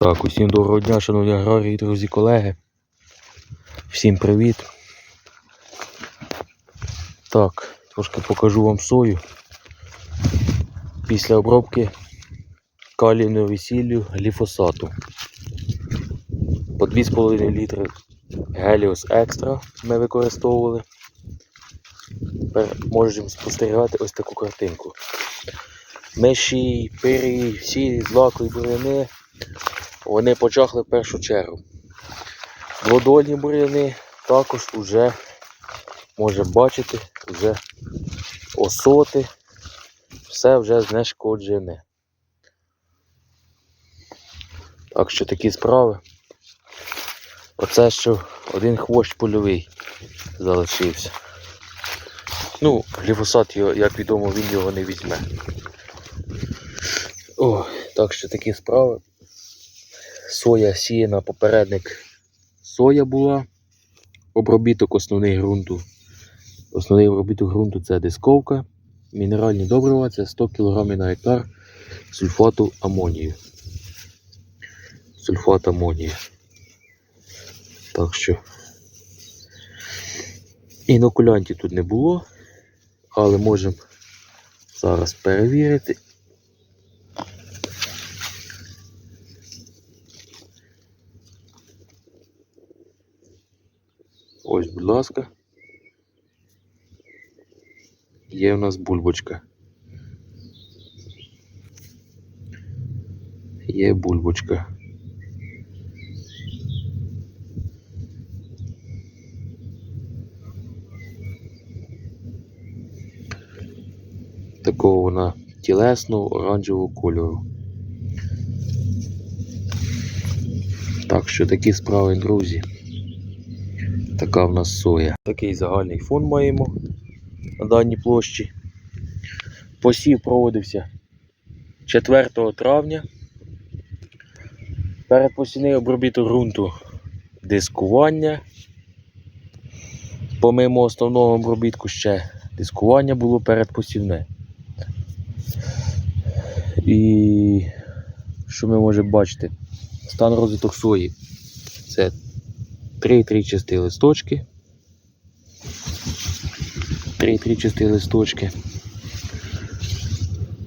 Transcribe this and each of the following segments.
Так, усім доброго дня, шановні аграрії, друзі, колеги. Всім привіт. Так, трошки покажу вам сою. Після обробки калійною сіллю гліфосату. По 2,5 літри Helios Extra ми використовували. Тепер можемо спостерігати ось таку картинку. Миші, пирі, всі злаки і буряни вони почахли в першу чергу. Дводольні бур'яни також вже може бачити, вже осоти, все вже знешкоджене. Так що такі справи. Оце що один хвощ польовий залишився. Ну, гліфосат, як відомо, він його не візьме. О, так що такі справи. Соя сіяна, попередник соя була. Обробіток основний ґрунту. Основний обробіток ґрунту це дисковка. Мінеральні добрива це 100 кг на гектар сульфату амонію. Сульфат амонію. Так що інокулянтів тут не було, але можемо зараз перевірити. Ось, будь ласка. Є у нас бульбочка. Є бульбочка. Такого вона тілесного оранжевого кольору. Так що такі справи, друзі. Така в нас соя. Такий загальний фон маємо на даній площі. Посів проводився 4 травня. Передпосівний обробіток ґрунту дискування. Помимо основного обробітку ще дискування було передпосівне. І що ми можемо бачити? Стан розвиток сої. Це 3-3 чисті листочки. 3-3 чисті листочки.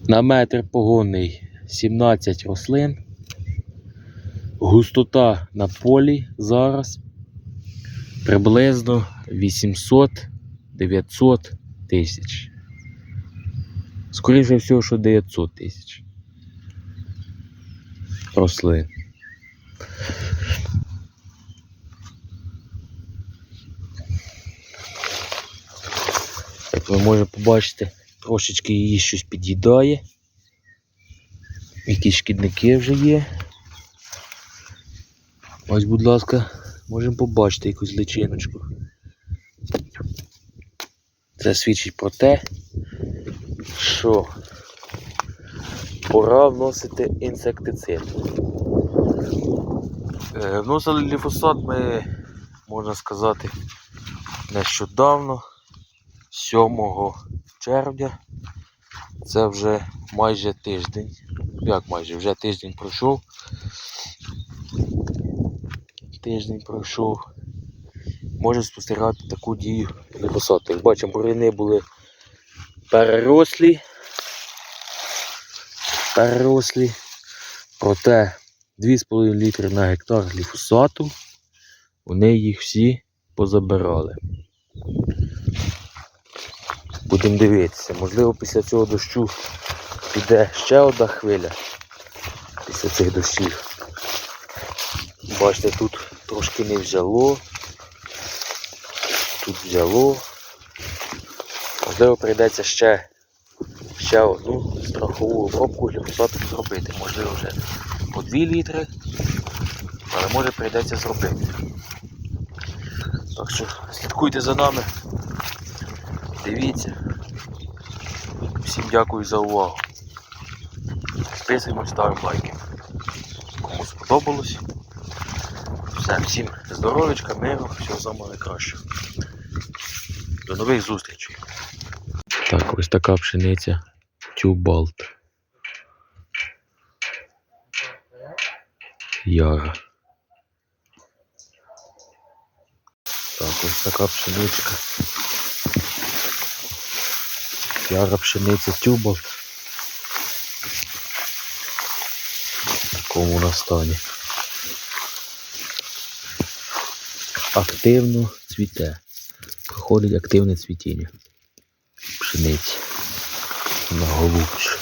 На метр погонний 17 рослин. Густота на полі зараз приблизно 800-900 тисяч. Скоріше всього, що 900 тисяч рослин. Ви можете побачити, трошечки її щось під'їдає. Якісь шкідники вже є. Ось, будь ласка, можемо побачити якусь личиночку. Це свідчить про те, що пора вносити інсектицид. Е, Вносили ліфосат ми, можна сказати, нещодавно. 7 червня. Це вже майже тиждень. Як майже? Вже тиждень пройшов. Тиждень пройшов. Може спостерігати таку дію ліпосати. Як бачимо, буряни були перерослі. Перерослі. Проте 2,5 літри на гектар гліфосату. Вони їх всі позабирали. Будемо дивитися. Можливо, після цього дощу піде ще одна хвиля після цих дощів. Бачите, тут трошки не взяло. Тут взяло. Можливо, прийдеться ще, ще одну страхову обробку гліфосату зробити. Можливо, вже по 2 літри, але може прийдеться зробити. Так що слідкуйте за нами. Дивіться. Всім дякую за увагу. Підписуємось, ставимо лайки. Кому сподобалось. Все, всім здоров'ячка, миру, всього самого найкращого. До нових зустрічей. Так, ось така пшениця Тюбалт. Яра. Так, ось така пшеничка. Яра пшениця тюбок. В такому настані. Активно цвіте. Проходить активне цвітіння. Пшениці. На голубче.